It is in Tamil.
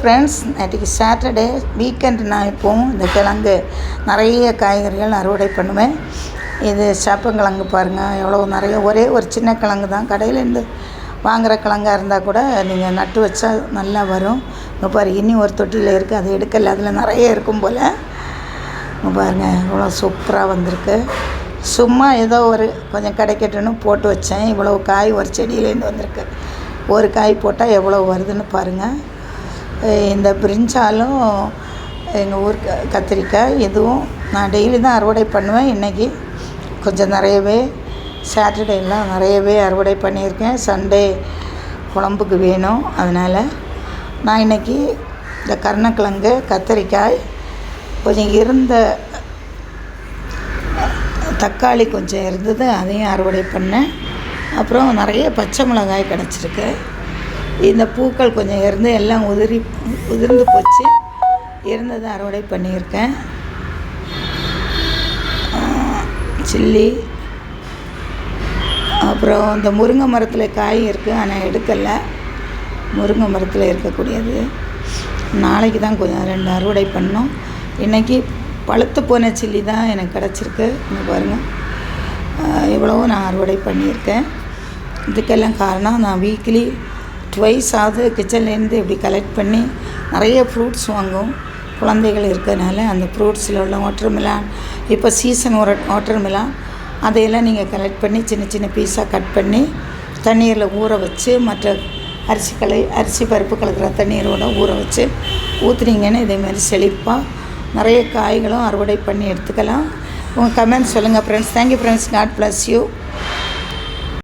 ஃப்ரெண்ட்ஸ் நேற்றுக்கு சாட்டர்டே வீக்கெண்ட் நான் இப்போவும் இந்த கிழங்கு நிறைய காய்கறிகள் அறுவடை பண்ணுவேன். இது சாப்பங்கிழங்கு பாருங்கள் எவ்வளோ நிறைய ஒரே ஒரு சின்ன கிழங்கு தான். கடையிலேருந்து வாங்குகிற கிழங்காக இருந்தால் கூட நீங்கள் நட்டு வச்சா நல்லா வரும். இங்கே பாரு இனி ஒரு தொட்டியில் இருக்குது அது எடுக்கல. அதில் நிறைய இருக்கும் போல். இங்கே பாருங்கள் இவ்வளோ சூப்பராக வந்திருக்கு. சும்மா ஏதோ ஒரு கொஞ்சம் கிடைக்கட்டுன்னு போட்டு வச்சேன். இவ்வளோ காய் ஒரு செடியிலேருந்து வந்திருக்கு. ஒரு காய் போட்டால் எவ்வளோ வருதுன்னு பாருங்கள் இந்த பிரிஞ்சாலும் எங்கள் ஊர் க- கத்திரிக்காய் இதுவும் நான் டெய்லி தான் அறுவடை பண்ணுவேன். இன்றைக்கி கொஞ்சம் நிறையவே சாட்டர்டேலாம் நிறையவே அறுவடை பண்ணியிருக்கேன். சண்டே குழம்புக்கு வேணும். அதனால் நான் இன்றைக்கி இந்த கருணக்கிழங்கு கத்திரிக்காய் கொஞ்சம் இருந்த தக்காளி கொஞ்சம் இருந்தது அதையும் அறுவடை பண்ணேன். அப்புறம் நிறைய பச்சை மிளகாய் கிடச்சிருக்கு. இந்த பூக்கள் கொஞ்சம் இருந்து எல்லாம் உதிரி உதிர்ந்து போச்சு. இருந்ததை அறுவடை பண்ணியிருக்கேன். சில்லி. அப்புறம் இந்த முருங்கை மரத்தில் காய் இருக்குது ஆனால் எடுக்கலை. முருங்கை மரத்தில் இருக்கக்கூடியது. நாளைக்கு தான் கொஞ்சம் ரெண்டு அறுவடை பண்ணோம். இன்றைக்கி பழுத்து போன சில்லி தான் எனக்கு கிடச்சிருக்கு. இங்கே பாருங்கள் ஆஹ் இவ்வளவும் நான் அறுவடை பண்ணியிருக்கேன். இதுக்கெல்லாம் காரணம் நான் வீக்லி ட்வைஸ் ஆகுது கிச்சன்லேருந்து இப்படி கலெக்ட் பண்ணி நிறைய ஃப்ரூட்ஸ் வாங்குவோம். குழந்தைகள் இருக்கிறதுனால அந்த ஃப்ரூட்ஸில் உள்ள வாட்டர் மிலான் இப்போ சீசன் ஒரு வாட்டர் மிலான் அதையெல்லாம் நீங்கள் கலெக்ட் பண்ணி சின்ன சின்ன பீஸாக கட் பண்ணி தண்ணீரில் ஊற வச்சு மற்ற அரிசி கலை அரிசி பருப்பு கலக்கிற தண்ணீரோட ஊற வச்சு ஊற்றுனீங்கன்னு இதேமாரி செழிப்பாக நிறைய காய்களும் அறுவடை பண்ணி எடுத்துக்கலாம். உங்கள் கமெண்ட் சொல்லுங்கள் friends thank you friends God bless you